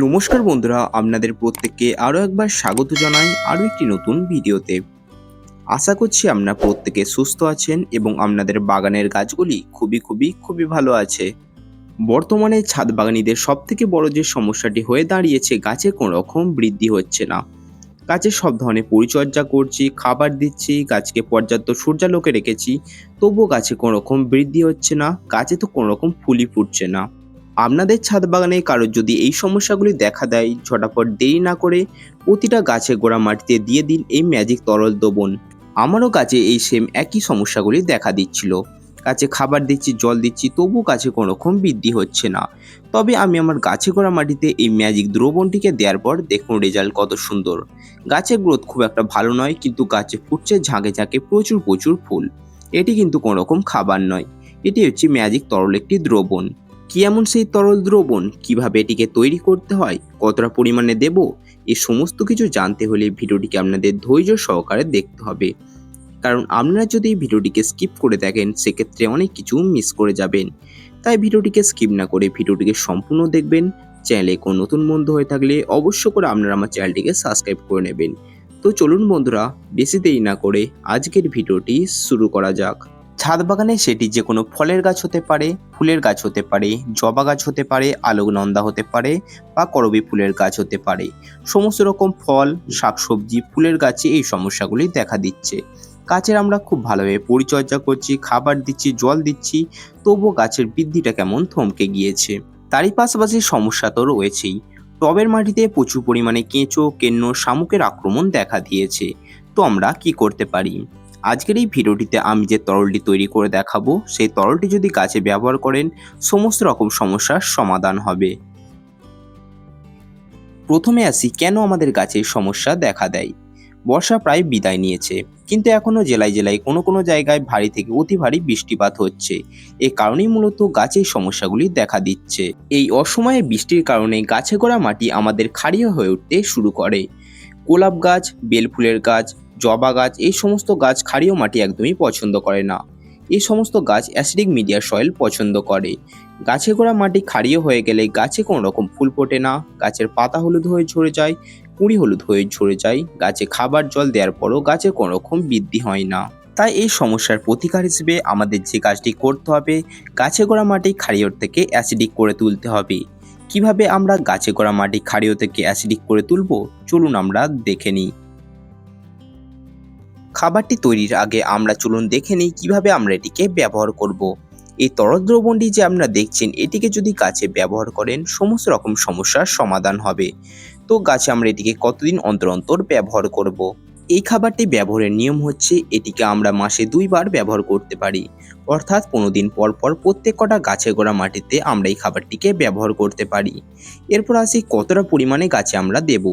নমস্কার বন্ধুরা, আপনাদের প্রত্যেককে আরও একবার স্বাগত জানাই আরও একটি নতুন ভিডিওতে। আশা করছি আপনারা প্রত্যেকে সুস্থ আছেন এবং আপনাদের বাগানের গাছগুলি খুবই খুবই খুবই ভালো আছে। বর্তমানে ছাদ বাগানিদের সব থেকে বড় যে সমস্যাটি হয়ে দাঁড়িয়েছে, গাছে কোনো রকম বৃদ্ধি হচ্ছে না। গাছের সব ধরনের পরিচর্যা করছি, খাবার দিচ্ছি, গাছকে পর্যাপ্ত সূর্যালোকে রেখেছি, তবুও গাছে কোনো রকম বৃদ্ধি হচ্ছে না, গাছে তো কোনো রকম ফুলই ফুটছে না। আপনাদের ছাদ বাগানে কারোর যদি এই সমস্যাগুলি দেখা দেয়, ঝটাপট দেরি না করে প্রতিটা গাছে গোড়া মাটিতে দিয়ে দিন এই ম্যাজিক তরল দ্রবণ। আমারও গাছে এই সেম একই সমস্যাগুলি দেখা দিচ্ছিল। গাছে খাবার দিচ্ছি, জল দিচ্ছি, তবু গাছে কোনো রকম বৃদ্ধি হচ্ছে না। তবে আমি আমার গাছে গোড়া মাটিতে এই ম্যাজিক দ্রবণটিকে দেওয়ার পর দেখুন রেজাল্ট কত সুন্দর। গাছের গ্রোথ খুব একটা ভালো নয়, কিন্তু গাছে ফুটছে ঝাঁকে ঝাঁকে প্রচুর প্রচুর ফুল। এটি কিন্তু কোনো রকম খাবার নয়। এটি হচ্ছে ম্যাজিক তরল একটি দ্রবণ। কি এমন সেই তরল দ্রবণ? কীভাবে এটিকে তৈরি করতে হয়? কতটা পরিমাণে দেব? এই সমস্ত কিছু জানতে হলে ভিডিওটিকে আপনাদের ধৈর্য সহকারে দেখতে হবে। কারণ আপনারা যদি ভিডিওটিকে স্কিপ করে দেখেন, সেক্ষেত্রে অনেক কিছু মিস করে যাবেন। তাই ভিডিওটিকে স্কিপ না করে ভিডিওটিকে সম্পূর্ণ দেখবেন। চ্যানেলে কোনো নতুন বন্ধু হয়ে থাকলে অবশ্য করে আপনারা আমার চ্যানেলটিকে সাবস্ক্রাইব করে নেবেন। তো চলুন বন্ধুরা, বেশি দেরি না করে আজকের ভিডিওটি শুরু করা যাক। ছাদ বাগানে সেটি যে কোনো ফলের গাছ হতে পারে, ফুলের গাছ হতে পারে, জবা গাছ হতে পারে, আলোকনন্দা হতে পারে বা করবি ফুলের গাছ হতে পারে। সমস্ত রকম ফল, শাকসবজি, ফুলের গাছে এই সমস্যাগুলি দেখা দিচ্ছে। গাছের আমরা খুব ভালোভাবে পরিচর্যা করছি, খাবার দিচ্ছি, জল দিচ্ছি, তবুও গাছের বৃদ্ধিটা কেমন থমকে গিয়েছে। তারই পাশাপাশি সমস্যা তো রয়েছেই। টবের মাটিতে প্রচুর পরিমাণে কেঁচো, কেন্ন, শামুকের আক্রমণ দেখা দিয়েছে। তো আমরা কি করতে পারি? আজকের এই ভিডিওটিতে আমি যে তরলটি তৈরি করে দেখাবো, সেই তরলটি যদি গাছে ব্যবহার করেন, সমস্ত রকম সমস্যার সমাধান হবে। প্রথমে আসি, কেন আমাদের গাছে সমস্যা দেখা দেয়? বর্ষা প্রায় বিদায় নিয়েছে, কিন্তু এখনও জেলায় জেলায় কোনো কোনো জায়গায় ভারী থেকে অতি ভারী বৃষ্টিপাত হচ্ছে। এ কারণেই মূলত গাছের সমস্যাগুলি দেখা দিচ্ছে। এই অসময়ে বৃষ্টির কারণে গাছে গোড়া মাটি আমাদের ক্ষারীয় হয়ে উঠতে শুরু করে। গোলাপ গাছ, বেলফুলের গাছ জবা গাছ, এই সমস্ত গাছ ক্ষারীয় মাটি একদমই পছন্দ করে না। এই সমস্ত গাছ অ্যাসিডিক মিডিয়া সয়েল পছন্দ করে। গাছে গোড়া মাটি ক্ষারীয় হয়ে গেলে গাছে কোনো রকম ফুল ফোটে না। গাছের পাতা হলুদ হয়ে ঝরে যায়, কুঁড়ি হলুদ হয়ে ঝরে যায়। গাছে খাবার জল দেওয়ার পরও গাছে কোনো রকম বৃদ্ধি হয় না। তাই এই সমস্যার প্রতিকার হিসেবে আমাদের যে কাজটি করতে হবে, গাছে গোড়া মাটি ক্ষারীয় থেকে অ্যাসিডিক করে তুলতে হবে। কীভাবে আমরা গাছে গোড়া মাটি ক্ষারীয় থেকে অ্যাসিডিক করে তুলব? চলুন আমরা দেখে নিই। খাবারটি তৈরির আগে আমরা চলুন দেখে নিই কীভাবে আমরা এটিকে ব্যবহার করব। এই তরল দ্রবণটি যে আপনারা দেখছেন, এটিকে যদি গাছে ব্যবহার করেন, সমস্ত রকম সমস্যার সমাধান হবে তো গাছে আমরা এটিকে কতদিন অন্তর অন্তর ব্যবহার করব। এই খাবারটি ব্যবহারের নিয়ম হচ্ছে, এটিকে আমরা মাসে দুইবার ব্যবহার করতে পারি অর্থাৎ পনেরো দিন পর পর প্রত্যেক কটা গাছে গোড়া মাটিতে আমরা এই খাবারটিকে ব্যবহার করতে পারি এরপর আসি কতটা পরিমাণে গাছে আমরা দেবো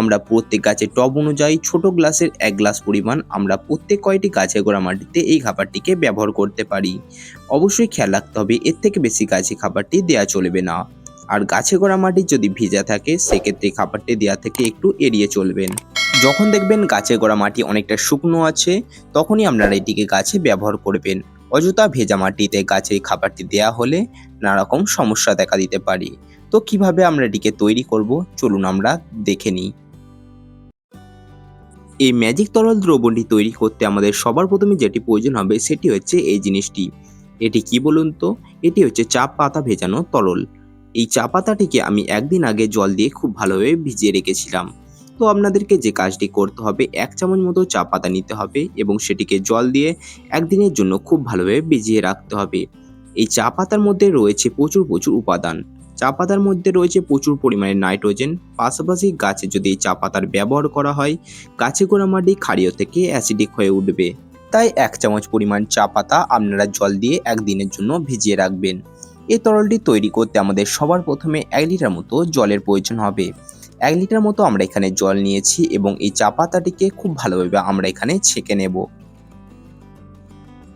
আমরা প্রত্যেক গাছের টব অনুযায়ী ছোট গ্লাসের এক গ্লাস পরিমাণ আমরা প্রত্যেক কয়টি গাছে গোড়া মাটিতে এই খাবারটিকে ব্যবহার করতে পারি। অবশ্যই খেয়াল রাখতে হবে, এর থেকে বেশি গাছে খাবারটি দেওয়া চলবে না। আর গাছে গোড়া মাটি যদি ভিজা থাকে, সেক্ষেত্রে খাবারটি দেওয়া থেকে একটু এড়িয়ে চলবেন। যখন দেখবেন গাছে গোড়া মাটি অনেকটা শুকনো আছে, তখনই আপনারা এটিকে গাছে ব্যবহার করবেন। অযথা ভেজা মাটিতে গাছে খাবারটি দেওয়া হলে নানারকম সমস্যা দেখা দিতে পারে। তো কীভাবে আমরা এটিকে তৈরি করব? চলুন আমরা দেখে নিই। এই ম্যাজিক তরল দ্রবণটি তৈরি করতে আমাদের সবার প্রথমে যেটি প্রয়োজন হবে সেটি হচ্ছে এই জিনিসটি। এটি কি বলুন তো? এটি হচ্ছে চা পাতা ভেজানো তরল। এই চা পাতাটিকে আমি একদিন আগে জল দিয়ে খুব ভালোভাবে ভিজিয়ে রেখেছিলাম। তো আপনাদেরকে যে কাজটি করতে হবে, এক চামচ মতো চা পাতা নিতে হবে এবং সেটিকে জল দিয়ে একদিনের জন্য খুব ভালোভাবে ভিজিয়ে রাখতে হবে। এই চা পাতার মধ্যে রয়েছে প্রচুর প্রচুর উপাদান। চা পাতার মধ্যে রয়েছে প্রচুর পরিমাণে নাইট্রোজেন। পাশাপাশি গাছে যদি চা পাতার ব্যবহার করা হয়, গাছে গোড়া মাটি ক্ষারীয় থেকে অ্যাসিডিক হয়ে উঠবে। তাই এক চামচ পরিমাণ চা পাতা আপনারা জল দিয়ে একদিনের জন্য ভিজিয়ে রাখবেন। এই তরলটি তৈরি করতে আমাদের সবার প্রথমে এক লিটার মতো জলের প্রয়োজন হবে। এক লিটার মতো আমরা এখানে জল নিয়েছি এবং এই চা পাতাটিকে খুব ভালোভাবে আমরা এখানে ছেঁকে নেব।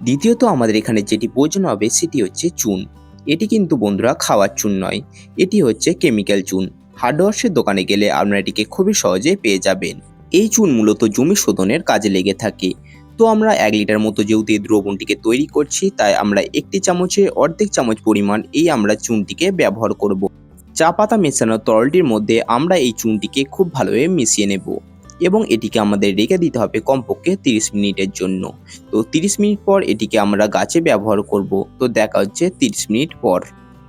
দ্বিতীয়ত আমাদের এখানে যেটি প্রয়োজন হবে সেটি হচ্ছে চুন। এটি কিন্তু বন্ধুরা খাওয়ার চুন নয়। এটি হচ্ছে কেমিক্যাল চুন। হার্ডওয়ার্সের দোকানে গেলে আপনারা এটিকে খুবই সহজে পেয়ে যাবেন। এই চুন মূলত জমি শোধনের কাজে লেগে থাকে। তো আমরা এক লিটার মতো যেহেতু এই দ্রবণটিকে তৈরি করছি, তাই আমরা একটি চামচে অর্ধেক চামচ পরিমাণ এই আমরা চুনটিকে ব্যবহার করব। চা পাতা মেশানো তরলটির মধ্যে আমরা এই চুনটিকে খুব ভালোভাবে মিশিয়ে নেব। এবং এটিকে আমাদের রেখে দিতে হবে কমপক্ষে তিরিশ মিনিটের জন্য। তো তিরিশ মিনিট পর এটিকে আমরা গাছে ব্যবহার করব। তো দেখা হচ্ছে তিরিশ মিনিট পর।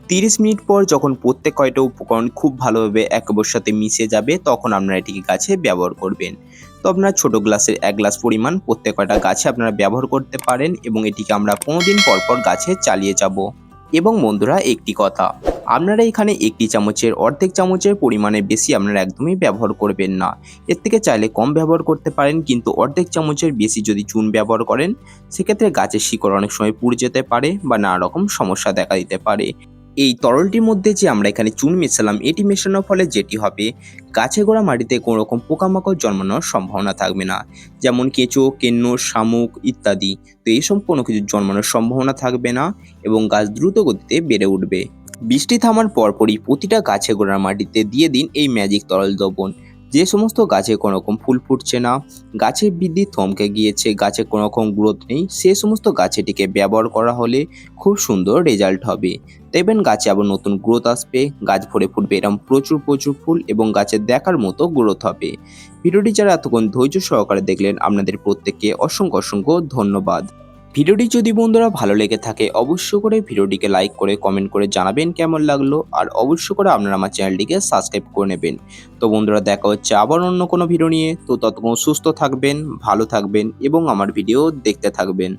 তিরিশ মিনিট পর যখন প্রত্যেক কয়টা উপকরণ খুব ভালোভাবে একে অপরের সাথে মিশে যাবে, তখন আপনারা এটিকে গাছে ব্যবহার করবেন। তো আপনারা ছোট গ্লাসের এক গ্লাস পরিমাণ প্রত্যেক কয়টা গাছে আপনারা ব্যবহার করতে পারেন এবং এটিকে আমরা পনেরো দিন পর পর গাছে চালিয়ে যাব। এবং বন্ধুরা, একটি কথা আপনারা এখানে একটি চামচের অর্ধেক চামচের পরিমাণে বেশি আপনারা একদমই ব্যবহার করবেন না। এর থেকে চাইলে কম ব্যবহার করতে পারেন, কিন্তু অর্ধেক চামচের বেশি যদি চুন ব্যবহার করেন, সেক্ষেত্রে গাছের শিকড় অনেক সময় পুড়ে যেতে পারে বা নানা রকম সমস্যা দেখা দিতে পারে। এই তরলটির মধ্যে যে আমরা এখানে চুন মেশালাম, এটি মেশানোর ফলে যেটি হবে, গাছে গোড়া মাটিতে কোনো রকম পোকামাকড় জন্মানোর সম্ভাবনা থাকবে না, যেমন কেঁচো, কেন্ন, শামুক ইত্যাদি। তো এইসব কোনো কিছু জন্মানোর সম্ভাবনা থাকবে না এবং গাছ দ্রুত গতিতে বেড়ে উঠবে। বৃষ্টি থামার পরপরই প্রতিটা গাছে গোড়ার মাটিতে দিয়ে দিন এই ম্যাজিক তরল দ্রবণ। যে সমস্ত গাছে কোনো রকম ফুল ফুটছে না, গাছের বৃদ্ধি থমকে গিয়েছে, গাছে কোনো রকম গ্রোথ নেই, সে সমস্ত গাছেটিকে ব্যবহার করা হলে খুব সুন্দর রেজাল্ট হবে। দেখবেন গাছে আবার নতুন গ্রোথ আসবে, গাছ ভরে ফুটবে এরকম প্রচুর প্রচুর ফুল এবং গাছের দেখার মতো গ্রোথ হবে। ভিডিওটি যারা এতক্ষণ ধৈর্য সহকারে দেখলেন, আপনাদের প্রত্যেককে অসংখ্য অসংখ্য ধন্যবাদ। ভিডিওটি যদি বন্ধুরা ভালো লেগে থাকে অবশ্য করে ভিডিওটিকে লাইক করে কমেন্ট করে জানাবেন কেমন লাগল, আর অবশ্য করে আপনারা আমার চ্যানেলটিকে সাবস্ক্রাইব করে নেবেন। তো বন্ধুরা, দেখা হচ্ছে আবার অন্য কোনো ভিডিও নিয়ে। তো ততক্ষণ সুস্থ থাকবেন, ভালো থাকবেন এবং আমার ভিডিও দেখতে থাকবেন।